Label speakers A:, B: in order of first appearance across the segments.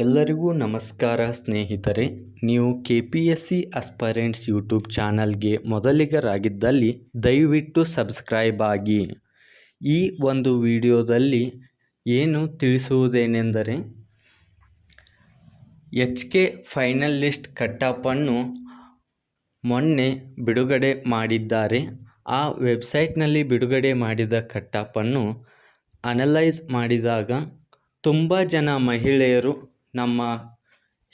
A: ಎಲ್ಲರಿಗೂ ನಮಸ್ಕಾರ ಸ್ನೇಹಿತರೆ. ನೀವು K P S C aspirants YouTube ಚಾನಲ್ಗೆ ಮೊದಲಿಗರಾಗಿದ್ದಲ್ಲಿ ದಯವಿಟ್ಟು ಸಬ್ಸ್ಕ್ರೈಬ್ ಆಗಿ. ಈ ಒಂದು ವಿಡಿಯೋದಲ್ಲಿ ಏನು ತಿಳಿಸುವುದೇನೆಂದರೆ, ಎಚ್ ಕೆ ಫೈನಲ್ ಲಿಸ್ಟ್ ಮೊನ್ನೆ ಬಿಡುಗಡೆ ಮಾಡಿದ್ದಾರೆ. ಆ ವೆಬ್ಸೈಟ್ನಲ್ಲಿ ಬಿಡುಗಡೆ ಮಾಡಿದ ಕಟ್ಟಾಪನ್ನು ಅನಲೈಸ್ ಮಾಡಿದಾಗ ತುಂಬ ಜನ ಮಹಿಳೆಯರು ನಮ್ಮ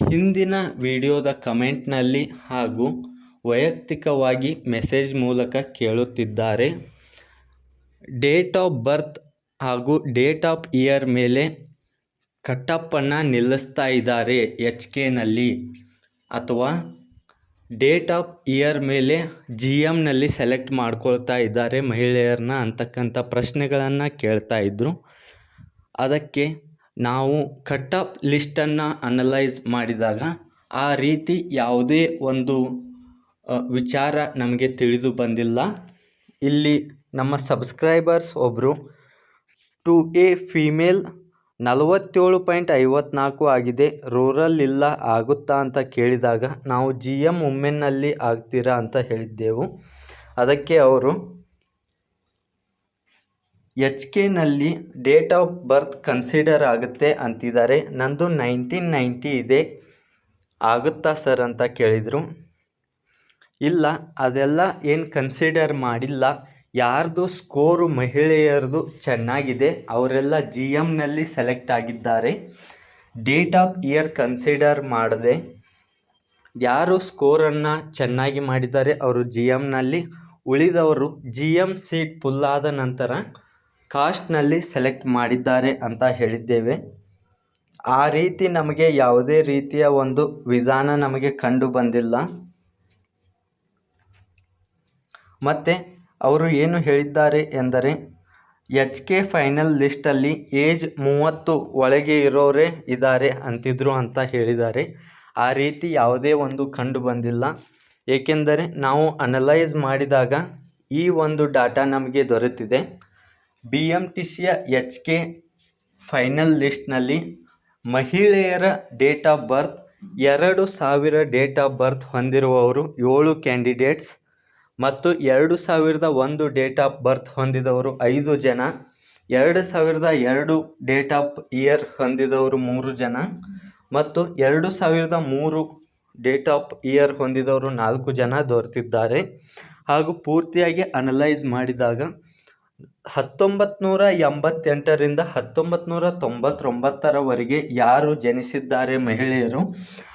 A: ಹಿಂದಿನ ವಿಡಿಯೋದ ಕಮೆಂಟ್ನಲ್ಲಿ ಹಾಗೂ ವೈಯಕ್ತಿಕವಾಗಿ ಮೆಸೇಜ್ ಮೂಲಕ ಕೇಳುತ್ತಿದ್ದಾರೆ. ಡೇಟ್ ಆಫ್ ಬರ್ತ್ ಹಾಗೂ ಡೇಟ್ ಆಫ್ ಇಯರ್ ಮೇಲೆ ಕಟ್ಟಪ್ಪನ್ನು ನಿಲ್ಲಿಸ್ತಾ ಇದ್ದಾರೆ ಎಚ್ ಕೆನಲ್ಲಿ ಅಥವಾ ಡೇಟ್ ಆಫ್ ಇಯರ್ ಮೇಲೆ ಜಿ ಎಮ್ನಲ್ಲಿ ಸೆಲೆಕ್ಟ್ ಮಾಡ್ಕೊಳ್ತಾ ಇದ್ದಾರೆ ಮಹಿಳೆಯರನ್ನ ಅಂತಕ್ಕಂಥ ಪ್ರಶ್ನೆಗಳನ್ನು ಕೇಳ್ತಾ ಇದ್ದರು ಅದಕ್ಕೆ ನಾವು ಕಟ್ ಅಪ್ ಲಿಸ್ಟನ್ನು ಅನಲೈಸ್ ಮಾಡಿದಾಗ ಆ ರೀತಿ ಯಾವುದೇ ಒಂದು ವಿಚಾರ ನಮಗೆ ತಿಳಿದು ಬಂದಿಲ್ಲ. ಇಲ್ಲಿ ನಮ್ಮ ಸಬ್ಸ್ಕ್ರೈಬರ್ಸ್ ಒಬ್ಬರು ಟು ಎ ಫೀಮೇಲ್ ನಲವತ್ತೇಳು ಪಾಯಿಂಟ್ ಐವತ್ನಾಲ್ಕು ಆಗಿದೆ, ರೂರಲ್ ಇಲ್ಲ, ಆಗುತ್ತಾ ಅಂತ ಕೇಳಿದಾಗ ನಾವು ಜಿ ಎಂ ವುಮೆನ್ನಲ್ಲಿ ಆಗ್ತೀರಾ ಅಂತ ಹೇಳಿದ್ದೆವು. ಅದಕ್ಕೆ ಅವರು ಎಚ್ ಕೆನಲ್ಲಿ ಡೇಟ್ ಆಫ್ ಬರ್ತ್ ಕನ್ಸಿಡರ್ ಆಗುತ್ತೆ ಅಂತಿದ್ದಾರೆ. ನಂದು ನೈನ್ಟೀನ್ ನೈಂಟಿ ಇದೆ. ಆಗುತ್ತಾ ಸರ್ ಅಂತ ಕೇಳಿದರು. ಇಲ್ಲ, ಅದೆಲ್ಲ ಏನು ಕನ್ಸಿಡರ್ ಮಾಡಿಲ್ಲ. ಯಾರ್ದು ಸ್ಕೋರು ಮಹಿಳೆಯರದು ಚೆನ್ನಾಗಿದೆ. ಅವರೆಲ್ಲ ಜಿ ಎಮ್ನಲ್ಲಿ ಸೆಲೆಕ್ಟ್ ಆಗಿದ್ದಾರೆ. ಡೇಟ್ ಆಫ್ ಇಯರ್ ಕನ್ಸಿಡರ್ ಮಾಡದೆ ಯಾರು ಸ್ಕೋರನ್ನು ಚೆನ್ನಾಗಿ ಮಾಡಿದ್ದಾರೆ, ಅವರು ಜಿ ಎಮ್ನಲ್ಲಿ ಉಳಿದವರು ಜಿ ಎಂ ಸೀಟ್ ಆದ ನಂತರ ಕಾಸ್ಟ್ನಲ್ಲಿ ಸೆಲೆಕ್ಟ್ ಮಾಡಿದ್ದಾರೆ ಅಂತ ಹೇಳಿದ್ದೇವೆ. ಆ ರೀತಿ ನಮಗೆ ಯಾವುದೇ ರೀತಿಯ ಒಂದು ವಿಧಾನ ನಮಗೆ ಕಂಡು ಬಂದಿಲ್ಲ. ಮತ್ತು ಅವರು ಏನು ಹೇಳಿದ್ದಾರೆ ಎಂದರೆ, ಎಚ್ ಕೆ ಫೈನಲ್ ಲಿಸ್ಟಲ್ಲಿ ಏಜ್ ಮೂವತ್ತು ಒಳಗೆ ಇರೋರೇ ಇದ್ದಾರೆ ಅಂತಿದ್ರು ಅಂತ ಹೇಳಿದ್ದಾರೆ. ಆ ರೀತಿ ಯಾವುದೇ ಒಂದು ಕಂಡು ಬಂದಿಲ್ಲ. ಏಕೆಂದರೆ ನಾವು ಅನಲೈಸ್ ಮಾಡಿದಾಗ ಈ ಒಂದು ಡಾಟಾ ನಮಗೆ ದೊರೆತಿದೆ. ಬಿ ಎಂ ಟಿ ಸಿಯ ಎಚ್ ಕೆ ಫೈನಲ್ ಲಿಸ್ಟ್ನಲ್ಲಿ ಮಹಿಳೆಯರ ಡೇಟ್ ಆಫ್ ಬರ್ತ್, ಎರಡು ಸಾವಿರ ಡೇಟ್ ಆಫ್ ಬರ್ತ್ ಹೊಂದಿರುವವರು ಏಳು ಕ್ಯಾಂಡಿಡೇಟ್ಸ್ ಮತ್ತು ಎರಡು ಸಾವಿರದ ಒಂದು ಡೇಟ್ ಆಫ್ ಬರ್ತ್ ಹೊಂದಿದವರು ಐದು ಜನ, ಎರಡು ಸಾವಿರದ ಎರಡು ಡೇಟ್ ಆಫ್ ಇಯರ್ ಹೊಂದಿದವರು ಮೂರು ಜನ ಮತ್ತು ಎರಡು ಸಾವಿರದ ಮೂರು ಡೇಟ್ ಆಫ್ ಇಯರ್ ಹೊಂದಿದವರು ನಾಲ್ಕು ಜನ ದೊರೆತಿದ್ದಾರೆ. ಹಾಗೂ ಪೂರ್ತಿಯಾಗಿ ಅನಲೈಸ್ ಮಾಡಿದಾಗ ಹತ್ತೊಂಬತ್ತು ನೂರ ಎಂಬತ್ತೆಂಟರಿಂದ ಹತ್ತೊಂಬತ್ತು ನೂರ ತೊಂಬತ್ತೊಂಬತ್ತರವರೆಗೆ ಯಾರು ಜನಿಸಿದ್ದಾರೆ ಮಹಿಳೆಯರು?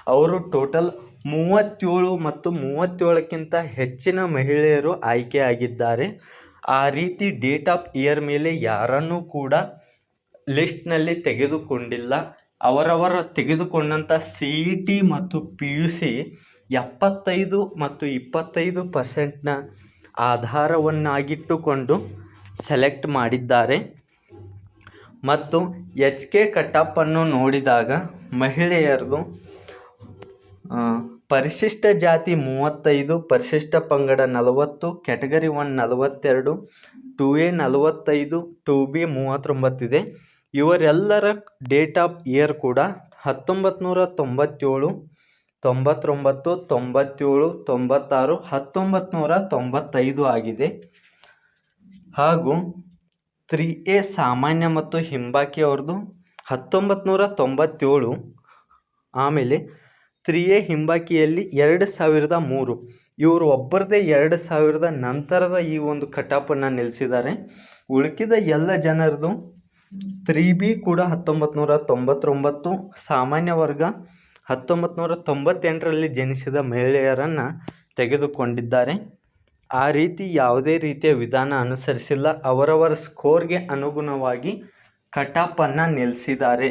A: ಅವರು ಟೋಟಲ್ ಮೂವತ್ತೇಳು ಮತ್ತು ಮೂವತ್ತೇಳಕ್ಕಿಂತ ಹೆಚ್ಚಿನ ಮಹಿಳೆಯರು ಆಯ್ಕೆಯಾಗಿದ್ದಾರೆ. ಆ ರೀತಿ ಡೇಟ್ ಆಫ್ ಇಯರ್ ಮೇಲೆ ಯಾರನ್ನೂ ಕೂಡ ಲಿಸ್ಟ್ನಲ್ಲಿ ತೆಗೆದುಕೊಂಡಿಲ್ಲ. ಅವರವರ ತೆಗೆದುಕೊಂಡಂಥ ಸಿ ಇ ಟಿ ಮತ್ತು ಪಿ ಯು ಸಿ ಎಪ್ಪತ್ತೈದು ಮತ್ತು ಇಪ್ಪತ್ತೈದು ಪರ್ಸೆಂಟ್ನ ಆಧಾರವನ್ನಾಗಿಟ್ಟುಕೊಂಡು ಸೆಲೆಕ್ಟ್ ಮಾಡಿದ್ದಾರೆ. ಮತ್ತು ಎಚ್ ಕೆ ಕಟ್ಟಪ್ಪನ್ನು ನೋಡಿದಾಗ ಮಹಿಳೆಯರದು ಪರಿಶಿಷ್ಟ ಜಾತಿ ಮೂವತ್ತೈದು, ಪರಿಶಿಷ್ಟ ಪಂಗಡ ನಲವತ್ತು, ಕ್ಯಾಟಗರಿ ಒನ್ ನಲವತ್ತೆರಡು, ಟು ಎ ನಲವತ್ತೈದು, ಟು ಬಿ ಮೂವತ್ತೊಂಬತ್ತಿದೆ. ಇವರೆಲ್ಲರ ಡೇಟ್ ಆಫ್ ಇಯರ್ ಕೂಡ ಹತ್ತೊಂಬತ್ತು ನೂರ ತೊಂಬತ್ತೇಳು, ತೊಂಬತ್ತೊಂಬತ್ತು, ತೊಂಬತ್ತೇಳು, ತೊಂಬತ್ತಾರು ಹತ್ತೊಂಬತ್ತು ನೂರ ತೊಂಬತ್ತೈದು ಆಗಿದೆ. ಹಾಗೂ ತ್ರೀ ಎ ಸಾಮಾನ್ಯ ಮತ್ತು ಹಿಂಬಾಕಿ ಅವ್ರದ್ದು ಹತ್ತೊಂಬತ್ತು ನೂರ ತೊಂಬತ್ತೇಳು ಆಮೇಲೆ ತ್ರೀ ಎ ಹಿಂಬಾಕಿಯಲ್ಲಿ ಎರಡು ಸಾವಿರದ ಮೂರು. ಇವರು ಒಬ್ಬರದೇ ಎರಡು ಸಾವಿರದ ನಂತರದ ಈ ಒಂದು ಕಟಾಪನ್ನು ನಿಲ್ಲಿಸಿದ್ದಾರೆ ಉಳುಕಿದ ಎಲ್ಲ ಜನರದು ತ್ರೀ ಬಿ ಕೂಡ ಹತ್ತೊಂಬತ್ತು ನೂರ ತೊಂಬತ್ತೊಂಬತ್ತು ಸಾಮಾನ್ಯ ವರ್ಗ ಹತ್ತೊಂಬತ್ತು ನೂರ ತೊಂಬತ್ತೆಂಟರಲ್ಲಿ ಜನಿಸಿದ ಮಹಿಳೆಯರನ್ನು ತೆಗೆದುಕೊಂಡಿದ್ದಾರೆ. ಆ ರೀತಿ ಯಾವುದೇ ರೀತಿಯ ವಿಧಾನ ಅನುಸರಿಸಿಲ್ಲ. ಅವರವರ ಸ್ಕೋರ್ಗೆ ಅನುಗುಣವಾಗಿ ಕಟಾಪನ್ನು ನಿಲ್ಲಿಸಿದ್ದಾರೆ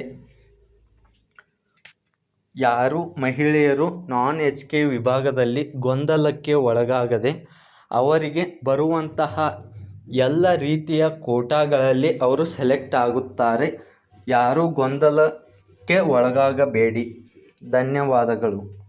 A: ಯಾರು? ಮಹಿಳೆಯರು ನಾನ್ ಎಚ್ ಕೆ ವಿಭಾಗದಲ್ಲಿ ಗೊಂದಲಕ್ಕೆ ಒಳಗಾಗದೆ ಅವರಿಗೆ ಬರುವಂತಹ ಎಲ್ಲ ರೀತಿಯ ಕೋಟಾಗಳಲ್ಲಿ ಅವರು ಸೆಲೆಕ್ಟ್ ಆಗುತ್ತಾರೆ. ಯಾರೂ ಗೊಂದಲಕ್ಕೆ ಒಳಗಾಗಬೇಡಿ. ಧನ್ಯವಾದಗಳು.